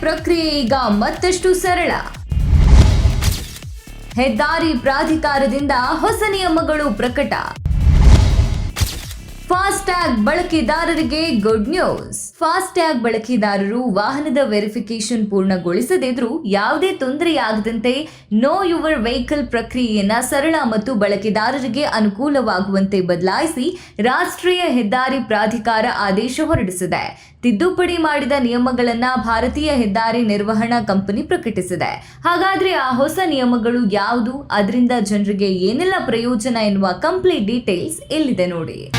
ಪ್ರಕ್ರಿಯೆ ಈಗ ಮತ್ತಷ್ಟು ಸರಳ. ಹೆದ್ದಾರಿ ಪ್ರಾಧಿಕಾರದಿಂದ ಹೊಸ ನಿಯಮಗಳು ಪ್ರಕಟ. ಫಾಸ್ಟ್ಯಾಗ್ ಬಳಕೆದಾರರಿಗೆ ಗುಡ್ ನ್ಯೂಸ್ ಫಾಸ್ಟ್ಯಾಗ್ ಬಳಕೆದಾರರು ವಾಹನದ ವೆರಿಫಿಕೇಶನ್ ಪೂರ್ಣಗೊಳಿಸದಿದ್ರೂ ಯಾವುದೇ ತೊಂದರೆಯಾಗದಂತೆ ನೋ ಯುವರ್ ವೆಹಿಕಲ್ ಪ್ರಕ್ರಿಯೆಯನ್ನ ಸರಳ ಮತ್ತು ಬಳಕೆದಾರರಿಗೆ ಅನುಕೂಲವಾಗುವಂತೆ ಬದಲಾಯಿಸಿ ರಾಷ್ಟ್ರೀಯ ಹೆದ್ದಾರಿ ಪ್ರಾಧಿಕಾರ ಆದೇಶ ಹೊರಡಿಸಿದೆ. ತಿದ್ದುಪಡಿ ಮಾಡಿದ ನಿಯಮಗಳನ್ನ ಭಾರತೀಯ ಹೆದ್ದಾರಿ ನಿರ್ವಹಣಾ ಕಂಪನಿ ಪ್ರಕಟಿಸಿದೆ. ಹಾಗಾದ್ರೆ ಆ ಹೊಸ ನಿಯಮಗಳು ಯಾವುದು? ಅದರಿಂದ ಜನರಿಗೆ ಏನೆಲ್ಲ ಪ್ರಯೋಜನ ಎನ್ನುವ ಕಂಪ್ಲೀಟ್ ಡೀಟೇಲ್ಸ್ ಇಲ್ಲಿದೆ ನೋಡಿ.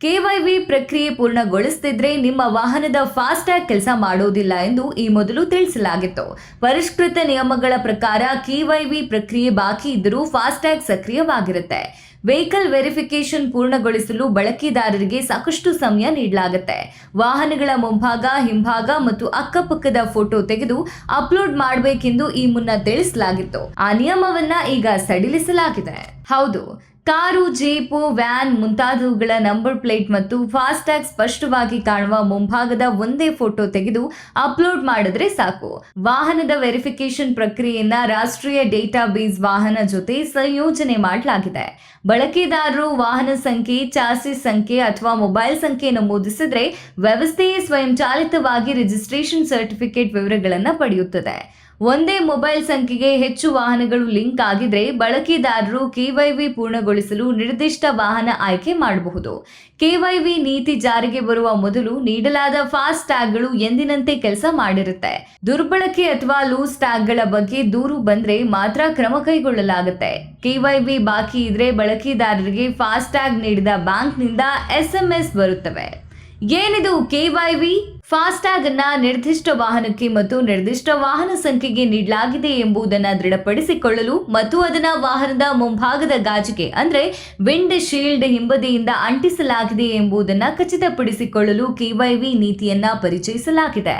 ಕೆವೈವಿ ಪ್ರಕ್ರಿಯೆ ಪೂರ್ಣಗೊಳಿಸದಿದ್ರೆ ನಿಮ್ಮ ವಾಹನದ ಫಾಸ್ಟ್ಯಾಗ್ ಕೆಲಸ ಮಾಡೋದಿಲ್ಲ ಎಂದು ಈ ಮೊದಲು ತಿಳಿಸಲಾಗಿತ್ತು. ಪರಿಷ್ಕೃತ ನಿಯಮಗಳ ಪ್ರಕಾರ ಕೆವೈವಿ ಪ್ರಕ್ರಿಯೆ ಬಾಕಿ ಇದ್ದರೂ ಫಾಸ್ಟ್ಯಾಗ್ ಸಕ್ರಿಯವಾಗಿರುತ್ತೆ. ವೆಹಿಕಲ್ ವೆರಿಫಿಕೇಶನ್ ಪೂರ್ಣಗೊಳಿಸಲು ಬಳಕೆದಾರರಿಗೆ ಸಾಕಷ್ಟು ಸಮಯ ನೀಡಲಾಗುತ್ತೆ. ವಾಹನಗಳ ಮುಂಭಾಗ, ಹಿಂಭಾಗ ಮತ್ತು ಅಕ್ಕಪಕ್ಕದ ಫೋಟೋ ತೆಗೆದು ಅಪ್ಲೋಡ್ ಮಾಡಬೇಕೆಂದು ಈ ಮುನ್ನ ತಿಳಿಸಲಾಗಿತ್ತು. ಆ ನಿಯಮವನ್ನ ಈಗ ಸಡಿಲಿಸಲಾಗಿದೆ. ಹೌದು ಕಾರು ಜೀಪು ವ್ಯಾನ್ ಮುಂತಾದವುಗಳ ನಂಬರ್ ಪ್ಲೇಟ್ ಮತ್ತು ಫಾಸ್ಟ್ಯಾಗ್ ಸ್ಪಷ್ಟವಾಗಿ ಕಾಣುವ ಮುಂಭಾಗದ ಒಂದೇ ಫೋಟೋ ತೆಗೆದು ಅಪ್ಲೋಡ್ ಮಾಡಿದ್ರೆ ಸಾಕು. ವಾಹನದ ವೆರಿಫಿಕೇಶನ್ ಪ್ರಕ್ರಿಯೆಯನ್ನ ರಾಷ್ಟ್ರೀಯ ಡೇಟಾ ಬೇಸ್ ವಾಹನ ಜೊತೆ ಸಂಯೋಜನೆ ಮಾಡಲಾಗಿದೆ. ಬಳಕೆದಾರರು ವಾಹನ ಸಂಖ್ಯೆ ಚಾಸಿಸ್ ಸಂಖ್ಯೆ ಅಥವಾ ಮೊಬೈಲ್ ಸಂಖ್ಯೆ ನಮೂದಿಸಿದ್ರೆ ವ್ಯವಸ್ಥೆಯೇ ಸ್ವಯಂಚಾಲಿತವಾಗಿ ರಿಜಿಸ್ಟ್ರೇಷನ್ ಸರ್ಟಿಫಿಕೇಟ್ ವಿವರಗಳನ್ನು ಪಡೆಯುತ್ತದೆ. ಒಂದೇ ಮೊಬೈಲ್ ಸಂಖ್ಯೆಗೆ ಹೆಚ್ಚು ವಾಹನಗಳು ಲಿಂಕ್ ಆಗಿದ್ರೆ ಬಳಕೆದಾರರು ಕೆವೈವಿ ಪೂರ್ಣಗೊಳಿಸಲು ನಿರ್ದಿಷ್ಟ ವಾಹನ ಆಯ್ಕೆ ಮಾಡಬಹುದು. ಕೆವೈವಿ ನೀತಿ ಜಾರಿಗೆ ಬರುವ ಮೊದಲು ನೀಡಲಾದ ಫಾಸ್ಟ್ ಟ್ಯಾಗ್ಗಳು ಎಂದಿನಂತೆ ಕೆಲಸ ಮಾಡಿರುತ್ತೆ. ದುರ್ಬಳಕೆ ಅಥವಾ ಲೂಸ್ ಟ್ಯಾಗ್ಗಳ ಬಗ್ಗೆ ದೂರು ಬಂದ್ರೆ ಮಾತ್ರ ಕ್ರಮ ಕೈಗೊಳ್ಳಲಾಗುತ್ತೆ. ಕೆವೈವಿ ಬಾಕಿ ಇದ್ರೆ ಬಳಕೆದಾರರಿಗೆ ಫಾಸ್ಟ್ ಟ್ಯಾಗ್ ನೀಡಿದ ಬ್ಯಾಂಕ್ನಿಂದ ಎಸ್ಎಂಎಸ್ ಬರುತ್ತವೆ. ಏನಿದು ಕೆವೈವಿ? ಫಾಸ್ಟ್ಯಾಗ್ ಅನ್ನ ನಿರ್ದಿಷ್ಟ ವಾಹನಕ್ಕೆ ಮತ್ತು ನಿರ್ದಿಷ್ಟ ವಾಹನ ಸಂಖ್ಯೆಗೆ ನೀಡಲಾಗಿದೆ ಎಂಬುದನ್ನು ದೃಢಪಡಿಸಿಕೊಳ್ಳಲು ಮತ್ತು ಅದನ್ನು ವಾಹನದ ಮುಂಭಾಗದ ಗಾಜಿಗೆ, ಅಂದ್ರೆ ವಿಂಡ್ ಶೀಲ್ಡ್ ಹಿಂಬದಿಯಿಂದ ಅಂಟಿಸಲಾಗಿದೆ ಎಂಬುದನ್ನು ಖಚಿತಪಡಿಸಿಕೊಳ್ಳಲು ಕೆವೈವಿ ನೀತಿಯನ್ನ ಪರಿಚಯಿಸಲಾಗಿದೆ.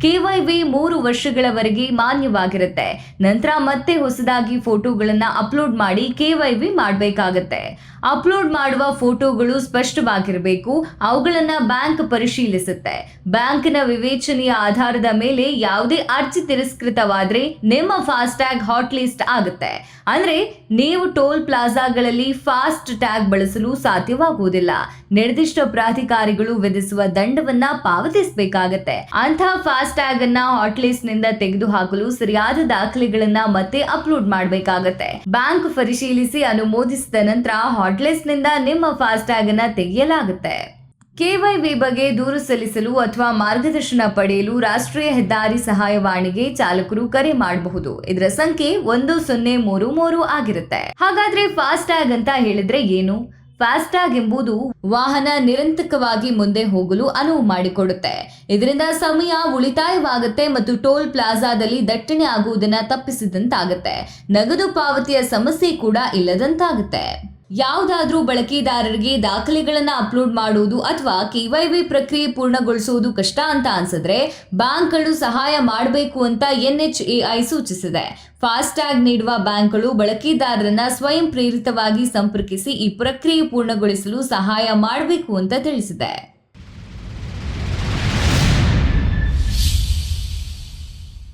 ಕೆವೈವಿ ಮೂರು ವರ್ಷಗಳವರೆಗೆ ಮಾನ್ಯವಾಗಿರುತ್ತೆ. ನಂತರ ಮತ್ತೆ ಹೊಸದಾಗಿ ಫೋಟೋಗಳನ್ನ ಅಪ್ಲೋಡ್ ಮಾಡಿ ಕೆವೈವಿ ಮಾಡಬೇಕಾಗತ್ತೆ. ಅಪ್ಲೋಡ್ ಮಾಡುವ ಫೋಟೋಗಳು ಸ್ಪಷ್ಟವಾಗಿರಬೇಕು, ಅವುಗಳನ್ನ ಬ್ಯಾಂಕ್ ಪರಿಶೀಲಿಸುತ್ತೆ. ಬ್ಯಾಂಕ್ನ ವಿವೇಚನೆಯ ಆಧಾರದ ಮೇಲೆ ಯಾವುದೇ ಅರ್ಜಿ ತಿರಸ್ಕೃತವಾದ್ರೆ ನಿಮ್ಮ ಫಾಸ್ಟ್ಯಾಗ್ ಹಾಟ್ ಲಿಸ್ಟ್ ಆಗುತ್ತೆ. ಅಂದ್ರೆ ನೀವು ಟೋಲ್ ಪ್ಲಾಜಾಗಳಲ್ಲಿ ಫಾಸ್ಟ್ ಟ್ಯಾಗ್ ಬಳಸಲು ಸಾಧ್ಯವಾಗುವುದಿಲ್ಲ. ನಿರ್ದಿಷ್ಟ ಪ್ರಾಧಿಕಾರಿಗಳು ವಿಧಿಸುವ ದಂಡವನ್ನ ಪಾವತಿಸಬೇಕಾಗತ್ತೆ. ಅಂತಹ ಫಾಸ್ಟ್ ಟ್ಯಾಗ್ ಅನ್ನ ಹಾಟ್ ಲಿಸ್ಟ್ನಿಂದ ತೆಗೆದುಹಾಕಲು ಸರಿಯಾದ ದಾಖಲೆಗಳನ್ನ ಮತ್ತೆ ಅಪ್ಲೋಡ್ ಮಾಡಬೇಕಾಗತ್ತೆ. ಬ್ಯಾಂಕ್ ಪರಿಶೀಲಿಸಿ ಅನುಮೋದಿಸಿದ ನಂತರ ಹಾಟ್ ಲಿಸ್ಟ್ನಿಂದ ನಿಮ್ಮ ಫಾಸ್ಟ್ಯಾಗ್ ಅನ್ನ ತೆಗೆಯಲಾಗುತ್ತೆ. ಕೆವೈವಿ ಬಗ್ಗೆ ದೂರು ಸಲ್ಲಿಸಲು ಅಥವಾ ಮಾರ್ಗದರ್ಶನ ಪಡೆಯಲು ರಾಷ್ಟ್ರೀಯ ಹೆದ್ದಾರಿ ಸಹಾಯವಾಣಿಗೆ ಚಾಲಕರು ಕರೆ ಮಾಡಬಹುದು. ಇದರ ಸಂಖ್ಯೆ ಒಂದು ಸೊನ್ನೆ ಮೂರು ಮೂರು ಆಗಿರುತ್ತೆ. ಹಾಗಾದ್ರೆ ಫಾಸ್ಟ್ ಟ್ಯಾಗ್ ಅಂತ ಹೇಳಿದ್ರೆ ಏನು? ಫಾಸ್ಟ್ಯಾಗ್ ಎಂಬುದು ವಾಹನ ನಿರಂತರವಾಗಿ ಮುಂದೆ ಹೋಗಲು ಅನುವು ಮಾಡಿಕೊಡುತ್ತೆ. ಇದರಿಂದ ಸಮಯ ಉಳಿತಾಯವಾಗುತ್ತೆ ಮತ್ತು ಟೋಲ್ ಪ್ಲಾಜಾದಲ್ಲಿ ದಟ್ಟಣೆ ಆಗುವುದನ್ನು ತಪ್ಪಿಸಿದಂತಾಗುತ್ತೆ. ನಗದು ಪಾವತಿಯ ಸಮಸ್ಯೆ ಕೂಡ ಇಲ್ಲದಂತಾಗುತ್ತೆ. ಯಾವುದಾದ್ರೂ ಬಳಕೆದಾರರಿಗೆ ದಾಖಲೆಗಳನ್ನು ಅಪ್ಲೋಡ್ ಮಾಡುವುದು ಅಥವಾ ಕೆವೈವಿ ಪ್ರಕ್ರಿಯೆ ಪೂರ್ಣಗೊಳಿಸುವುದು ಕಷ್ಟ ಅಂತ ಅನ್ಸಿದ್ರೆ ಬ್ಯಾಂಕ್ಗಳು ಸಹಾಯ ಮಾಡಬೇಕು ಅಂತ ಎನ್ಎಚ್ಎಐ ಸೂಚಿಸಿದೆ. ಫಾಸ್ಟ್ಯಾಗ್ ನೀಡುವ ಬ್ಯಾಂಕ್ಗಳು ಬಳಕೆದಾರರನ್ನ ಸ್ವಯಂ ಪ್ರೇರಿತವಾಗಿ ಸಂಪರ್ಕಿಸಿ ಈ ಪ್ರಕ್ರಿಯೆ ಪೂರ್ಣಗೊಳಿಸಲು ಸಹಾಯ ಮಾಡಬೇಕು ಅಂತ ತಿಳಿಸಿದೆ.